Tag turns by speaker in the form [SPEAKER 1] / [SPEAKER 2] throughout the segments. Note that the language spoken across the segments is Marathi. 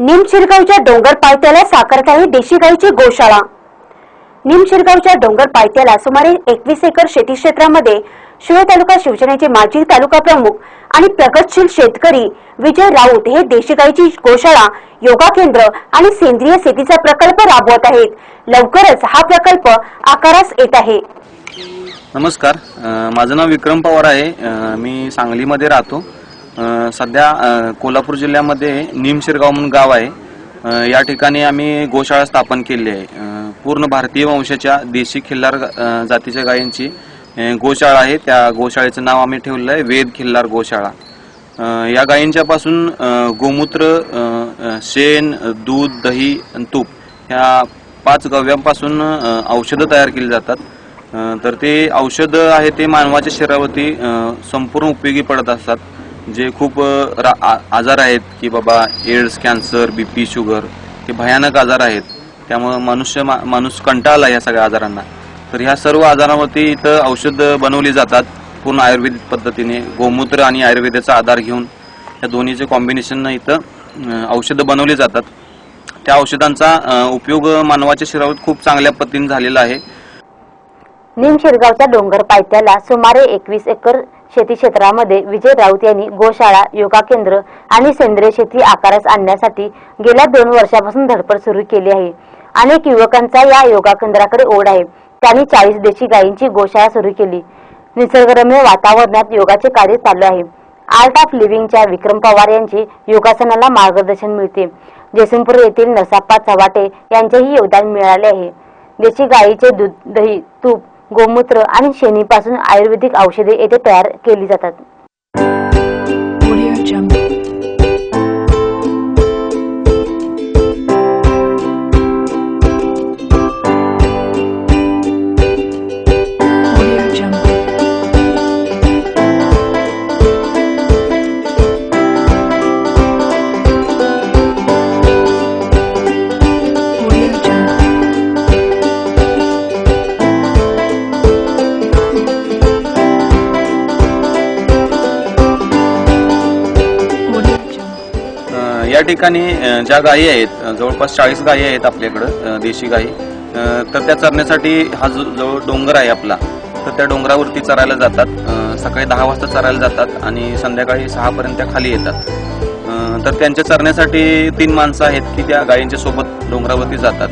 [SPEAKER 1] निमशिरगावच्या डोंगर पायथ्याला साकारत आहे देशी गाईची गोशाळा. निमशिरगावच्या डोंगर पायथ्याला सुमारे एकवीस एकर शेती क्षेत्रामध्ये शिव तालुका शिवसेनेचे माजी तालुका प्रमुख आणि प्रगतशील शेतकरी विजय राऊत हे देशी गाईची गोशाळा योगा केंद्र आणि सेंद्रिय शेतीचा प्रकल्प राबवत आहेत. लवकरच हा प्रकल्प आकारास येत आहे.
[SPEAKER 2] नमस्कार. अ, माझं नाव विक्रम पवार आहे. अ, मी सांगलीमध्ये राहतो. सध्या कोल्हापूर जिल्ह्यामध्ये निमशिरगाव म्हणून गाव आहे. या ठिकाणी आम्ही गोशाळा स्थापन केली आहे. पूर्ण भारतीय वंशाच्या देशी खिल्लार जातीच्या गायींची गोशाळा आहे. त्या गोशाळेचं नाव आम्ही ठेवलं आहे वेद खिल्लार गोशाळा. या गायींच्यापासून गोमूत्र शेण दूध दही आणि तूप ह्या पाच गव्यांपासून औषधं तयार केली जातात. तर ते औषधं आहे ते मानवाच्या शरीरावरती संपूर्ण उपयोगी पडत असतात. जे खूप रा- आजार आहेत की बाबा एड्स कॅन्सर बीपी शुगर हे भयानक आजार आहेत. त्यामुळं मनुष्य मा- माणूस कंटाळला या सगळ्या आजारांना. तर ह्या सर्व आजारावरती इथं औषधं बनवली जातात पूर्ण आयुर्वेदिक पद्धतीने. गोमूत्र आणि आयुर्वेदाचा आधार घेऊन या दोन्हीचे कॉम्बिनेशन इथं औषधं बनवली जातात. त्या औषधांचा उपयोग मानवाच्या शरीरावर खूप चांगल्या पद्धतीने झालेला आहे.
[SPEAKER 1] निमशिरगावच्या डोंगर पायथ्याला सुमारे एकवीस एकर शेती क्षेत्रामध्ये विजय राऊत यांनी गोशाळा योगा केंद्र आणि सेंद्रिय शेती आकारास आणण्यासाठी गेल्या दोन वर्षापासून धडपड सुरू केली आहे. अनेक युवकांचा या योगा केंद्राकडे ओढ आहे. त्यांनी चाळीस देशी गायींची गोशाळा सुरू केली. निसर्गरम्य वातावरणात योगाचे कार्य चालू आहे. आर्ट ऑफ लिव्हिंगच्या विक्रम पवार यांची योगासनाला मार्गदर्शन मिळते. जयसिंगपूर येथील नसाप्पा चव्हाटे यांचेही योगदान मिळाले आहे. देशी गायीचे दूध दही तूप गोमूत्र आणि शेणीपासून आयुर्वेदिक औषधे येथे तयार केली जातात.
[SPEAKER 2] या ठिकाणी ज्या गायी आहेत जवळपास चाळीस गायी आहेत आपल्याकडं देशी गायी तर त्या चरण्यासाठी हा जो जवळ डोंगर आहे आपला तर त्या डोंगरावरती चरायला जातात. सकाळी दहा वाजता चरायला जातात आणि संध्याकाळी सहापर्यंत त्या खाली येतात. तर त्यांच्या चरण्यासाठी तीन माणसं आहेत की त्या गायींच्या सोबत डोंगरावरती जातात.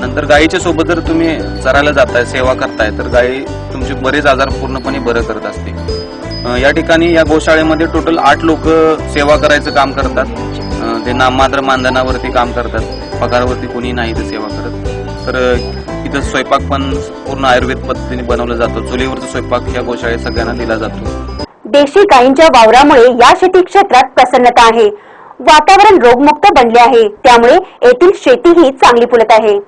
[SPEAKER 2] नंतर गायीच्या सोबत जर तुम्ही चरायला जाताय सेवा करताय तर गायी तुमचे बरेच आजार पूर्णपणे बरं करत असते या ठिकाणी या गोशाळेमध्ये टोटल आठ लोक सेवा करायचं काम करतात. ते नाममात्र मानधनावरती काम करतात. पगारावरती कोणी नाही ते सेवा करत. तर इथं स्वयंपाक पण पूर्ण आयुर्वेद पद्धतीने बनवला जातो. चुलीवरचा स्वयंपाक या गोशाळेत सगळ्यांना दिला जातो.
[SPEAKER 1] देशी गायींच्या वावरामुळे या शेती क्षेत्रात प्रसन्नता आहे. वातावरण रोगमुक्त बनले आहे. त्यामुळे येथील शेतीही चांगली फुलत आहे.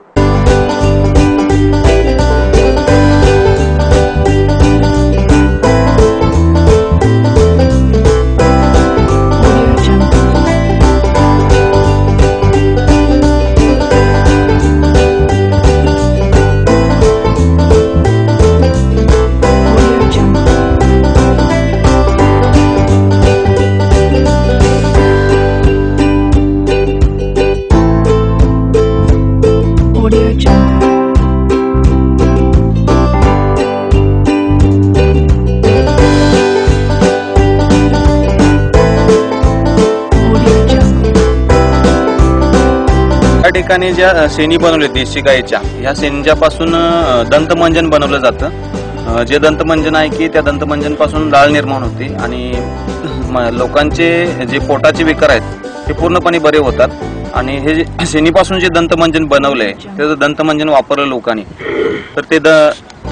[SPEAKER 2] ठिकाणी ज्या शेणी बनवली देशी गायीच्या ह्या शेणच्यापासून दंतमंजन बनवलं जातं. जे दंतमंजन आहे की त्या दंतमंजनपासून डाळ निर्माण होते आणि लोकांचे जे पोटाचे विकार आहेत ते पूर्णपणे बरे होतात. आणि हे जे शेणीपासून जे दंतमंजन बनवलंय त्याचं दंतमंजन वापरलं लोकांनी. तर ते द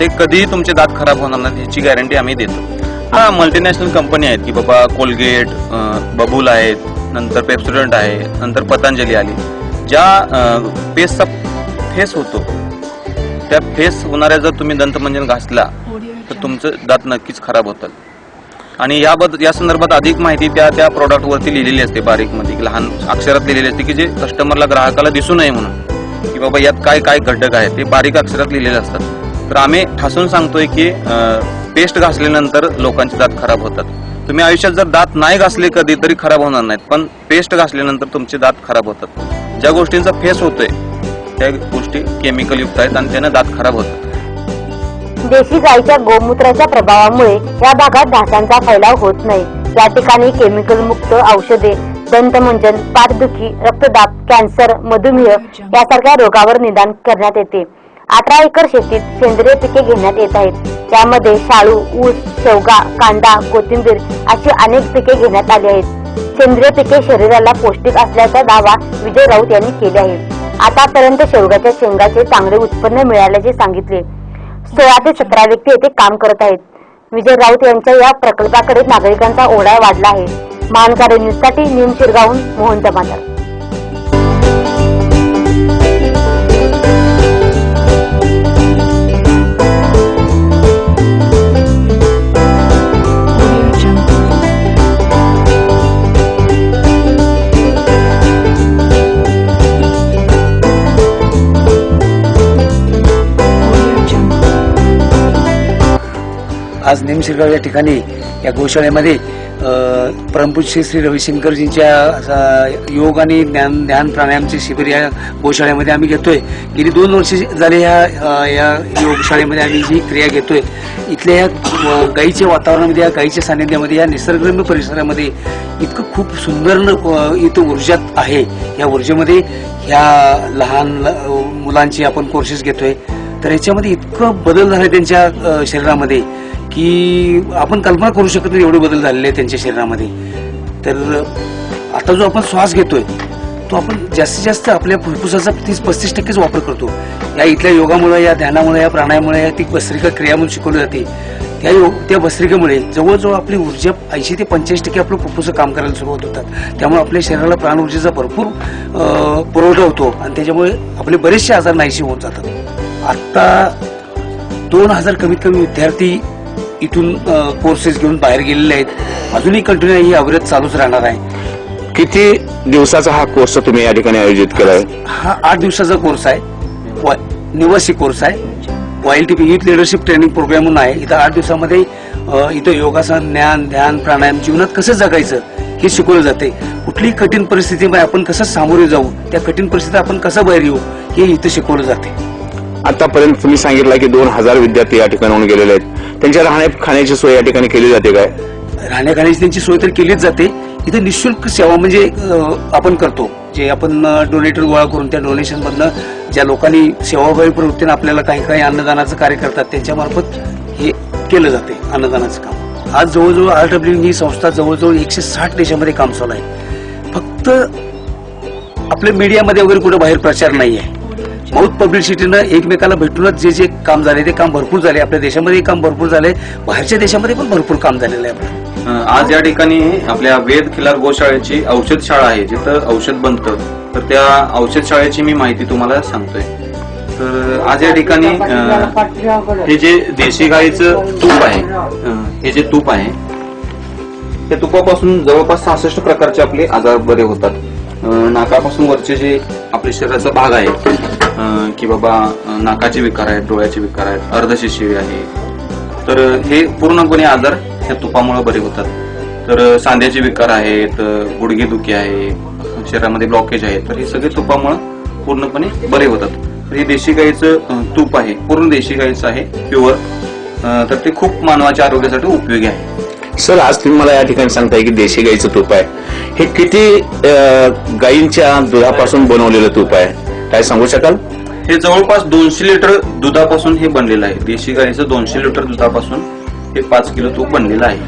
[SPEAKER 2] ते कधीही तुमचे दात खराब होणार नाही ह्याची गॅरंटी आम्ही देतो. हा मल्टीनॅशनल कंपनी आहेत की बाबा कोलगेट बबूल आहेत नंतर पेप्सुडंट आहे नंतर पतंजली आली. ज्या पेस्टचा फेस होतो त्या फेस होणाऱ्या जर तुम्ही दंतमंजन घासला तर तुमचं दात नक्कीच खराब होतात आणि याबद्दल या संदर्भात अधिक माहिती त्या त्या product वरती लिहिलेली असते बारीकमध्ये की लहान अक्षरात लिहिलेली असते की जे कस्टमरला ग्राहकाला दिसू नये म्हणून. की बाबा यात काय काय घटक आहेत ते बारीक अक्षरात लिहिलेले असतात. तर आम्ही ठासून सांगतोय की पेस्ट घासल्यानंतर लोकांचे दात खराब होतात. तुम्ही आयुष्यात जर दात नाही घासले कधी तरी खराब होणार नाहीत. पण पेस्ट घासल्यानंतर तुमचे दात खराब होतात. ज्या गोष्टींचा फेस होतोय त्या गोष्टी केमिकल युक्त आहेत आणि त्यानं दात खराब होतात.
[SPEAKER 1] देशी गायीच्या गोमूत्राच्या प्रभावामुळे या भागात ढासांचा फैलाव होत नाही. या ठिकाणी केमिकल मुक्त औषधे दंतमंजन पाठदुखी रक्तदाब कॅन्सर मधुमेह यासारख्या रोगावर निदान करण्यात येते. अठरा एकर शेतीत सेंद्रिय पिके घेण्यात येत आहेत. त्यामध्ये शाळू ऊस शेवगा कांदा कोथिंबीर अशी अनेक पिके घेण्यात आली आहेत. सेंद्रिय पिके शरीराला पौष्टिक असल्याचा दावा विजय राऊत यांनी केला आहे. आतापर्यंत शेवगाच्या शेंगाचे चांगले उत्पन्न मिळाल्याचे सांगितले. सोळा ते सतरा व्यक्ती येथे काम करत आहेत. विजय राऊत यांच्या या प्रकल्पाकडे नागरिकांचा ओढा वाढला आहे. मानकारे न्यूजसाठी न्यूज शिरगावून मोहन जमादार.
[SPEAKER 3] आज निमशिरगाव या ठिकाणी या गोशाळेमध्ये अ, परमपूज्य श्री रविशंकरजींच्या योग आणि ज्ञान ध्यान प्राणायामचे शिबिर या गोशाळेमध्ये आम्ही घेतोय. गेली दोन वर्ष झाले या या योगशाळेमध्ये आम्ही जी क्रिया घेतोय. इथल्या या गाईच्या वातावरणामध्ये या गाईच्या सानिध्यामध्ये या निसर्गरम्य परिसरामध्ये इतकं खूप सुंदर इथं ऊर्जा आहे. या ऊर्जेमध्ये ह्या लहान मुलांची आपण कोर्सेस घेतोय. तर याच्यामध्ये इतकं बदल झाला त्यांच्या शरीरामध्ये. की आपण कल्पना करू शकत नाही एवढे बदल झालेले आहेत त्यांच्या शरीरामध्ये. तर आता जो आपण श्वास घेतोय तो आपण जास्तीत जास्त आपल्या फुफ्फुसाचा तीस पस्तीस टक्केच वापर करतो. या इथल्या योगामुळे या ध्यानामुळे या प्राणायामुळे या ती भस्त्रिका क्रिया म्हणून शिकवली जाते. त्या योग त्या भस्त्रिकेमुळे जवळजवळ आपली ऊर्जा ऐंशी ते पंच्याऐंशी टक्के आपलं फुफ्फुसं काम करायला सुरुवात होतात. त्यामुळे आपल्या शरीराला प्राण ऊर्जेचा भरपूर पुरवठा होतो आणि त्याच्यामुळे आपले बरेचसे आजार नाहीशी होऊन जातात. आत्ता दोन हजार कमीत कमी विद्यार्थी इथून कोर्सेस घेऊन बाहेर गेलेले आहेत. अजूनही कंटिन्यू ही अविरत चालूच राहणार आहे.
[SPEAKER 4] किती दिवसाचा हा कोर्स तुम्ही या ठिकाणी आयोजित केलाय?
[SPEAKER 3] हा आठ दिवसाचा कोर्स आहे. निवासी कोर्स आहे. Y L T youth leadership training programme म्हणून आहे. इथं आठ दिवसामध्ये इथं योगासन ज्ञान ध्यान प्राणायाम जीवनात कसं जगायचं हे शिकवलं जाते. कुठलीही कठीण परिस्थितीमध्ये आपण कसं सामोरे जाऊ त्या कठीण परिस्थितीत आपण कसं बाहेर येऊ हे इथं शिकवलं जाते.
[SPEAKER 4] आतापर्यंत तुम्ही सांगितलं की दोन हजार विद्यार्थी या ठिकाणी गेलेले आहेत. त्यांच्या राहण्या खाण्याची सोय या ठिकाणी केली जाते काय?
[SPEAKER 3] राहण्या खाण्याची त्यांची सोय तर केलीच जाते. इथे निशुल्क सेवा म्हणजे आपण करतो. जे आपण डोनेटर गोळा करून त्या डोनेशन मधनं ज्या लोकांनी सेवाभावी प्रवृत्तीने आपल्याला काही काही अन्नदानाचं कार्य करतात त्यांच्यामार्फत हे केलं जाते अन्नदानाचं काम. आज जवळजवळ आर डब्ल्यू ही संस्था जवळजवळ एकशे साठ देशामध्ये काम चालू आहे. फक्त आपल्या मीडियामध्ये वगैरे कुठे बाहेर प्रचार नाही आहे माउथ पब्लिसिटीनं एकमेकाला भेटूनच जे जे काम झाले ते काम भरपूर झाले. आपल्या देशामध्ये काम भरपूर झाले. बाहेरच्या देशामध्ये पण भरपूर काम झालेलं आहे आपलं.
[SPEAKER 2] आज या ठिकाणी आपल्या वेद खिलार गोशाळेची औषध शाळा आहे जिथं औषध बनतं. तर त्या औषध शाळेची मी माहिती तुम्हाला सांगतोय. तर आज या ठिकाणी अं, हे जे देशी गाईचं तूप आहे अं, हे जे तूप आहे त्या तुपापासून जवळपास सहासष्ट प्रकारचे आपले आजार बरे होतात. नाकापासून वरचे जे आपल्या शरीराचा भाग आहे की बाबा नाकाचे विकार आहेत डोळ्याचे विकार आहेत अर्धशिशिवी आहे तर हे पूर्णपणे आजार या तुपामुळे बरे होतात. तर सांध्याचे विकार आहेत गुडघे दुखी आहे शरीरामध्ये ब्लॉकेज आहे तर हे सगळे तुपामुळे पूर्णपणे बरे होतात. तर हे देशी गाईचं तूप आहे पूर्ण देशी गाईचं आहे प्युअर तर ते खूप मानवाच्या आरोग्यासाठी उपयोगी आहे.
[SPEAKER 4] सर आज तुम्ही मला या ठिकाणी सांगताय की देशी गाईचं तूप आहे. हे किती अं, गायींच्या दुधापासून बनवलेलं तूप आहे? काय सांगू शकाल?
[SPEAKER 2] हे जवळपास दोनशे लिटर दुधापासून हे बनलेलं आहे. देशी गाईचं दोनशे लिटर दुधापासून हे पाच किलो तूप बनलेलं आहे.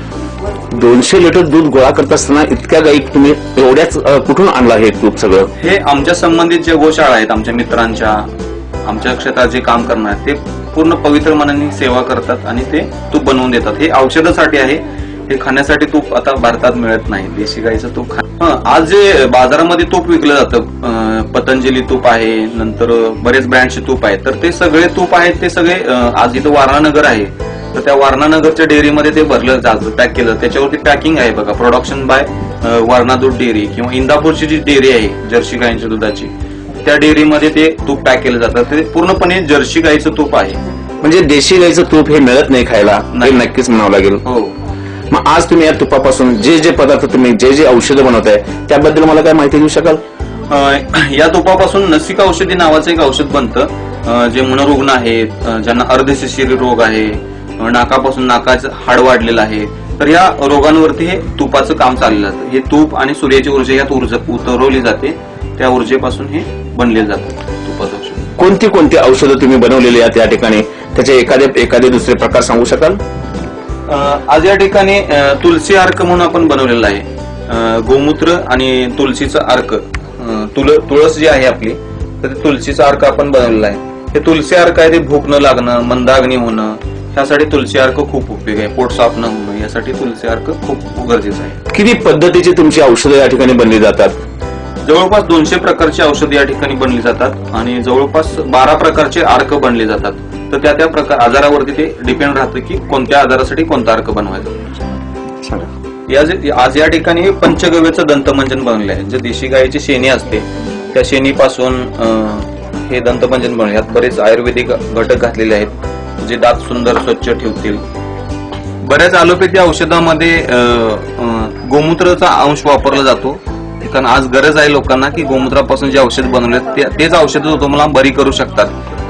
[SPEAKER 4] दोनशे लिटर दूध गोळा करत असताना इतक्या गाई तुम्ही एवढ्याच कुठून आणला हे तूप सगळं?
[SPEAKER 2] हे आमच्या संबंधित जे गोशाळा आहेत आमच्या मित्रांच्या आमच्या क्षेत्रात जे काम करणार ते पूर्ण पवित्र मनाने सेवा करतात आणि ते तूप बनवून देतात. हे औषधासाठी आहे. हे खाण्यासाठी तूप आता भारतात मिळत नाही. देशी गाईचं तूप खा हं, आज जे बाजारामध्ये तूप विकलं जातं पतंजली तूप आहे नंतर बरेच ब्रँडचे तूप आहेत. तर ते सगळे तूप आहेत ते सगळे आज इथं वारणानगर आहे. तर त्या वारणानगरच्या डेअरीमध्ये ते भरलं जातं पॅक केलं. त्याच्यावरती पॅकिंग आहे बघा प्रोडक्शन बाय वारणा दूध डेअरी किंवा इंदापूरची जी डेअरी आहे जर्सी गायींच्या दुधाची त्या डेअरीमध्ये ते तूप पॅक केलं जातं. ते पूर्णपणे जर्सी गाईचं तूप आहे.
[SPEAKER 4] म्हणजे देशी गाईचं तूप हे मिळत नाही खायला
[SPEAKER 2] नाही.
[SPEAKER 4] नक्कीच म्हणावं लागेल.
[SPEAKER 2] हो.
[SPEAKER 4] मग आज तुम्ही या तुपापासून जे जे पदार्थ तुम्ही जे जे औषधं बनवताय त्याबद्दल मला काय माहिती देऊ शकाल?
[SPEAKER 2] या तुपापासून नसिक औषधी नावाचं एक औषध बनतं. जे मनोरुग्ण आहेत ज्यांना अर्धशिशिरी रोग आहे नाकापासून नाकाचं हाड वाढलेलं आहे तर या रोगांवरती हे तुपाचं काम चाललं जातं हे तूप आणि सूर्याची ऊर्जा यात ऊर्जा उतरवली जाते. त्या ऊर्जेपासून हे बनले जातं तुपाचं औषध.
[SPEAKER 4] कोणती कोणती औषधं तुम्ही बनवलेली आहेत या ठिकाणी? त्याचे एखादे एखादे दुसरे प्रकार सांगू शकाल?
[SPEAKER 2] आज या ठिकाणी तुलसी अर्क म्हणून आपण बनवलेला आहे. गोमूत्र आणि तुलसीचं अर्क तुळ तुळस जी आहे आपली तर ते तुलसीचं अर्क आपण बनवलेलं आहे. हे तुलसी अर्क आहे ते भूक न लागणं मंदाग्नी होणं ह्यासाठी तुलसी अर्क खूप उपयोग आहे. पोट साफ न होणं यासाठी तुलसी अर्क खूप गरजेचं आहे.
[SPEAKER 4] किती पद्धतीची तुमची औषधं या ठिकाणी बनली जातात?
[SPEAKER 2] जवळपास दोनशे प्रकारची औषधे या ठिकाणी बनली जातात आणि जवळपास बारा प्रकारचे अर्क बनले जातात. तर त्या त्या प्रकार आजारावरती ते डिपेंड राहतं की कोणत्या आजारासाठी कोणता अर्क बनवायचा.
[SPEAKER 4] सांगा.
[SPEAKER 2] या जे- आज या ठिकाणी पंचगव्याचं दंतमंजन बनले आहे. जे देशी गायीची शेणी असते त्या शेणीपासून हे दंतमंजन बनले यात बरेच आयुर्वेदिक घटक घातलेले आहेत जे दात सुंदर स्वच्छ ठेवतील. बऱ्याच अलोपॅथी औषधामध्ये गोमूत्राचा अंश वापरला जातो. कारण आज गरज आहे लोकांना की गोमूत्रापासून जे औषध बनवले तेच औषधं तुम्हाला बरी करू शकतात.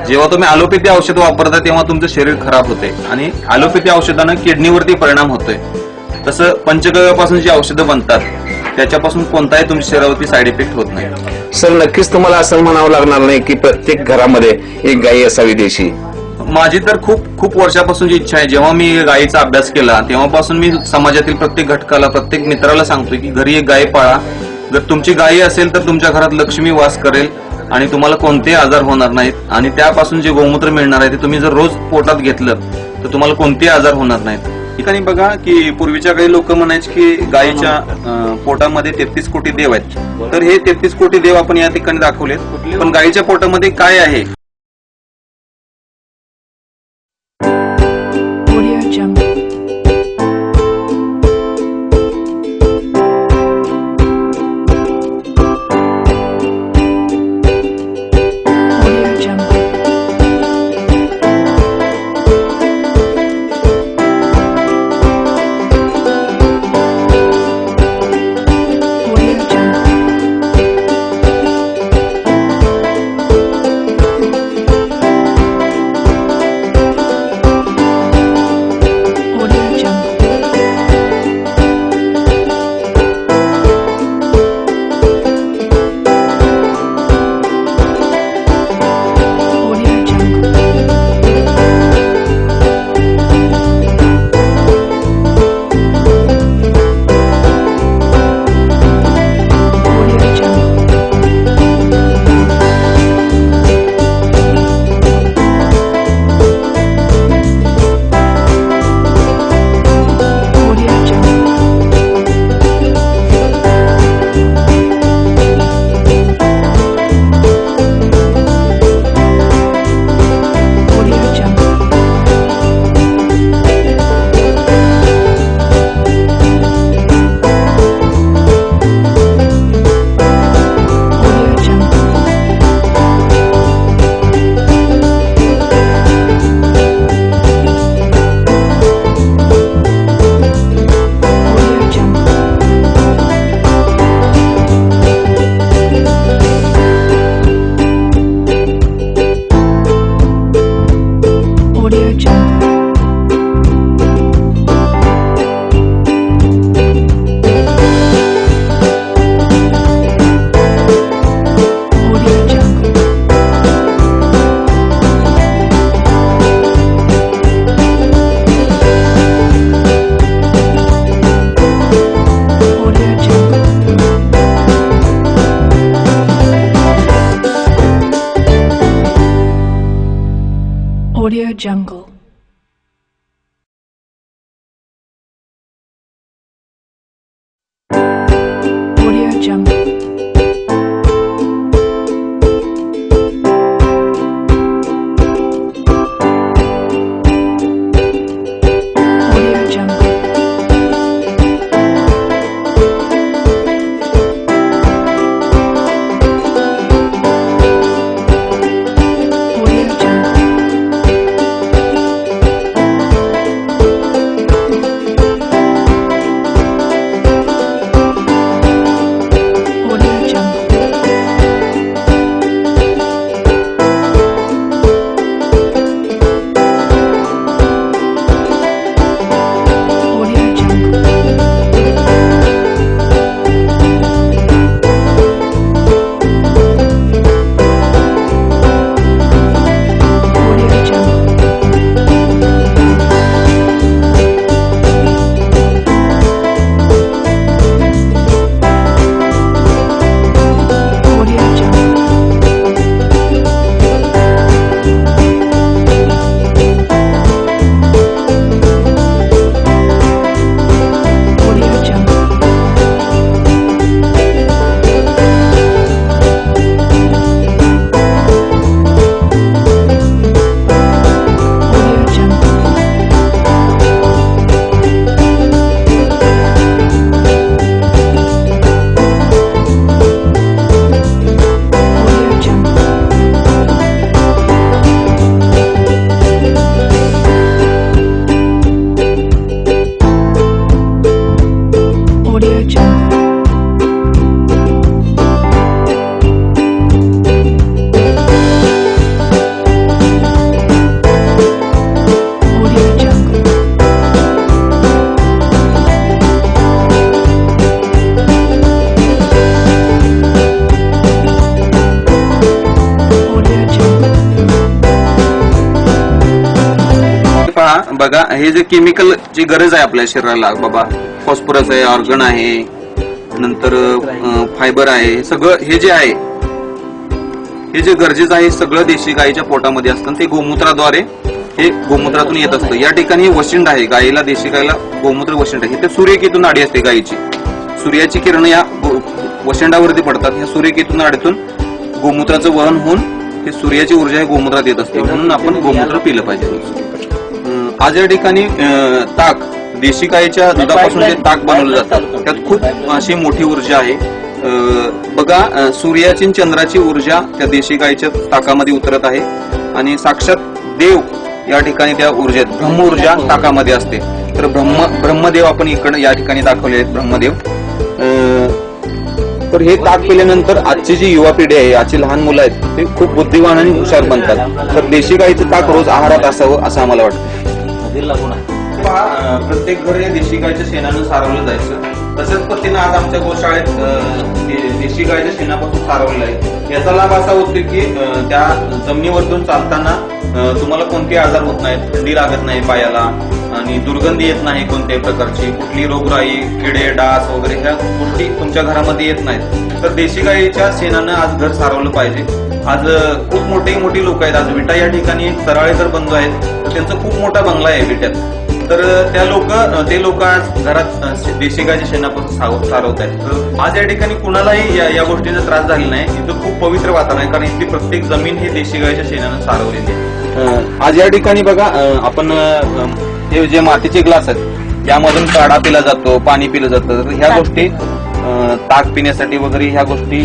[SPEAKER 2] जेव्हा तुम्ही अलोपॅथी औषध वापरता तेव्हा तुमचं शरीर खराब होते. आणि अलोपॅथी औषधानं किडनीवरती परिणाम होतोय. तसं पंचगव्यापासून जी औषधं बनतात त्याच्यापासून कोणताही तुमच्या शरीरावरती साईड इफेक्ट होत नाही.
[SPEAKER 4] सर नक्कीच तुम्हाला असं म्हणावं लागणार नाही की प्रत्येक घरामध्ये एक गायी असावी देशी.
[SPEAKER 2] माझी तर खूप खूप वर्षापासूनची इच्छा आहे जेव्हा मी गायीचा अभ्यास केला तेव्हापासून मी समाजातील प्रत्येक घटकाला प्रत्येक मित्राला सांगतोय की घरी एक गाय पाळा. जर तुमची गायी असेल तर तुमच्या घरात लक्ष्मी वास करेल. आणि तुम्हाला कोणतेही आजार होणार नाहीत. आणि त्यापासून जे गोमूत्र मिळणार आहे ते तुम्ही जर रोज पोटात घेतलं तर तुम्हाला कोणतेही आजार होणार नाहीत. ठिकाणी बघा की पूर्वीच्या काही लोक म्हणायचे की गायीच्या पोटामध्ये तेहतीस कोटी देव आहेत. तर हे तेहतीस कोटी देव आपण या ठिकाणी दाखवलेत. पण गायीच्या पोटामध्ये काय आहे?
[SPEAKER 5] Thank you.
[SPEAKER 2] बघा हे जे केमिकल ची गरज आहे आपल्या शरीराला बाबा फॉस्फरस आहे ऑर्गन आहे नंतर फायबर आहे सगळं हे जे आहे हे जे गरजेचं आहे सगळं देशी गायीच्या पोटामध्ये असतं. ते गोमूत्राद्वारे हे गोमूत्रातून येत असतं. या ठिकाणी वशिंड आहे गायीला देशी गायीला गोमूत्र वशिंड आहे. ते सूर्यकेतून नाडी असते गायीची सूर्याची किरण या वशिंडावरती पडतात. या सूर्यकेतून नाडीतून गोमूत्राचं वहन होऊन हे सूर्याची ऊर्जा हे गोमूत्रात येत असते. म्हणून आपण गोमूत्र पिलं पाहिजे. आज या ठिकाणी ताक देशी गायीच्या दुधापासून जे ताक बनवलं जातं त्यात खूप अशी मोठी ऊर्जा आहे. बघा सूर्याची चंद्राची ऊर्जा त्या देशी गायीच्या ताकामध्ये उतरत आहे. आणि साक्षात देव या ठिकाणी त्या ऊर्जेत ब्रह्म ऊर्जा ताकामध्ये असते. तर ब्रह्म ब्रह्मदेव आपण इकडे या ठिकाणी दाखवले आहेत ब्रह्मदेव. तर हे ताक पिल्यानंतर आजची जी युवा पिढी आहे आजची लहान मुलं आहेत ते खूप बुद्धिवान आणि हुशार बनतात. तर देशी गाईचं ताक रोज आहारात असावं असं आम्हाला वाटतं. पहा, प्रत्येक घर हे देशी गायच्या शेणानं सारवलं जायचं. तशाच पद्धतीनं आज आमच्या गोशाळेत अं, दे- देशी गायच्या शेणापासून सारवलं आहे. याचा लाभ असा होतो की अं, त्या जमिनीवरतून चालताना तुम्हाला कोणते आजार होत नाहीत थंडी लागत नाही पायाला आणि दुर्गंधी येत नाही कोणत्याही प्रकारची कुठली रोगराई किडे डास वगैरे ह्या गोष्टी तुमच्या घरामध्ये येत नाहीत. तर देशी गायीच्या शेणानं आज घर सारवलं पाहिजे. आज खूप मोठे मोठी लोक आहेत. आज विटा या ठिकाणी तराळे तराळेकर बंधू आहेत त्यांचा खूप मोठा बंगला आहे विट्यात. तर त्या लोक ते लोक आज घरात अं, देशी गायच्या शेणापासून सारवत आहेत. तर आज या ठिकाणी कुणालाही या, या गोष्टीचा त्रास झालेला नाही. इथं खूप पवित्र वातावरण आहे कारण इथली प्रत्येक जमीन ही देशी गायच्या शेणानं सारवलेली आहे. आज या ठिकाणी बघा आपण हे जे मातीचे ग्लास आहेत यामधून काढा पिला जातो पाणी पिलं जातं. तर ह्या गोष्टी ताक पिण्यासाठी वगैरे ह्या गोष्टी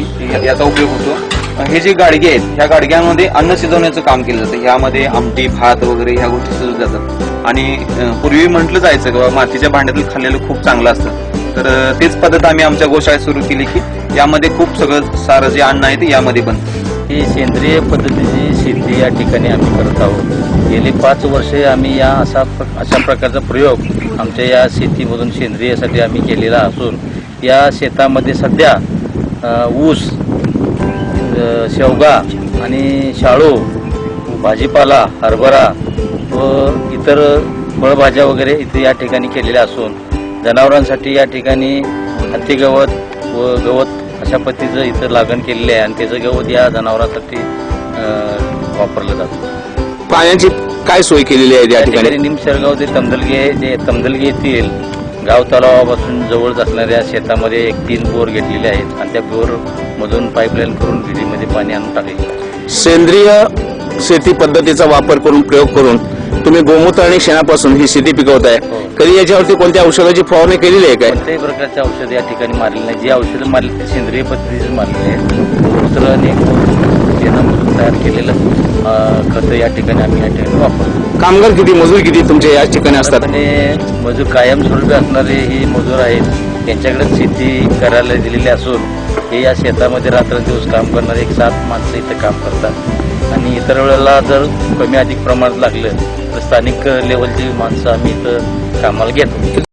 [SPEAKER 2] याचा उपयोग होतो. हे जे गाडगे आहेत ह्या गाडग्यांमध्ये अन्न शिजवण्याचं काम केलं जातं. यामध्ये आमटी भात वगैरे ह्या गोष्टी शिजवल्या जातात. आणि पूर्वी म्हटलं जायचं की बाबा मातीच्या भांड्यातील खाल्लेलं खूप चांगलं असतं. तर तेच पद्धत आम्ही आमच्या गोशाळेत सुरू केली की यामध्ये खूप सगळं सारं जे अन्न आहे ते यामध्ये बनतं.
[SPEAKER 6] ही सेंद्रिय पद्धतीची शेती या ठिकाणी आम्ही करत आहोत. गेली पाच वर्षे आम्ही या असा प्र- अशा प्रकारचा प्रयोग आमच्या या शेतीमधून सेंद्रियसाठी आम्ही केलेला असून या शेतामध्ये सध्या ऊस शेवगा आणि शाळू भाजीपाला हरभरा व इतर फळभाज्या वगैरे इथे या ठिकाणी केलेल्या असून जनावरांसाठी या ठिकाणी हत्ती गवत व गवत अशा पद्धतीचं इथं लागण केलेलं आहे आणि त्याचं गवत या जनावरांसाठी वापरलं जातं.
[SPEAKER 4] पाण्याची काय सोय केलेली आहे या
[SPEAKER 6] या
[SPEAKER 4] ठिकाणी
[SPEAKER 6] ते तमदलगे जे तमदलगे येथील गाव तलावापासून जवळच असणाऱ्या शेतामध्ये एक तीन बोर घेतलेले आहेत आणि त्या बोर मधून पाईपलाईन करून विहिरीमध्ये पाणी आणून टाकलेलं आहे.
[SPEAKER 4] सेंद्रिय शेती पद्धतीचा वापर करून प्रयोग करून तुम्ही गोमूत्र आणि शेणापासून ही शेती पिकवताय.
[SPEAKER 6] हो.
[SPEAKER 4] कधी याच्यावरती कोणत्या औषधाची फवारणी केलेली आहे काय?
[SPEAKER 6] कोणत्याही प्रकारचे औषध या ठिकाणी मारले नाही. जी औषधं मारली ती सेंद्रिय पद्धतीचे मारलेली आहेत. दुसरं आणि शेणामधून तयार केलेलं अं, खतं या ठिकाणी आम्ही या ठिकाणी वापरतो.
[SPEAKER 4] कामगार किती मजूर किती तुमच्या या ठिकाणी असतात?
[SPEAKER 6] आणि मजूर कायमस्वरूपी असणारे ही मजूर आहेत. त्यांच्याकडे शेती करायला दिलेली असून हे या शेतामध्ये रात्रंदिवस काम करणारे एक सात माणसं इथं काम करतात. आणि इतर वेळेला जर कमी अधिक प्रमाणात लागलं स्थानिक लेवलची माणसं आम्ही इथं कामाला घेतो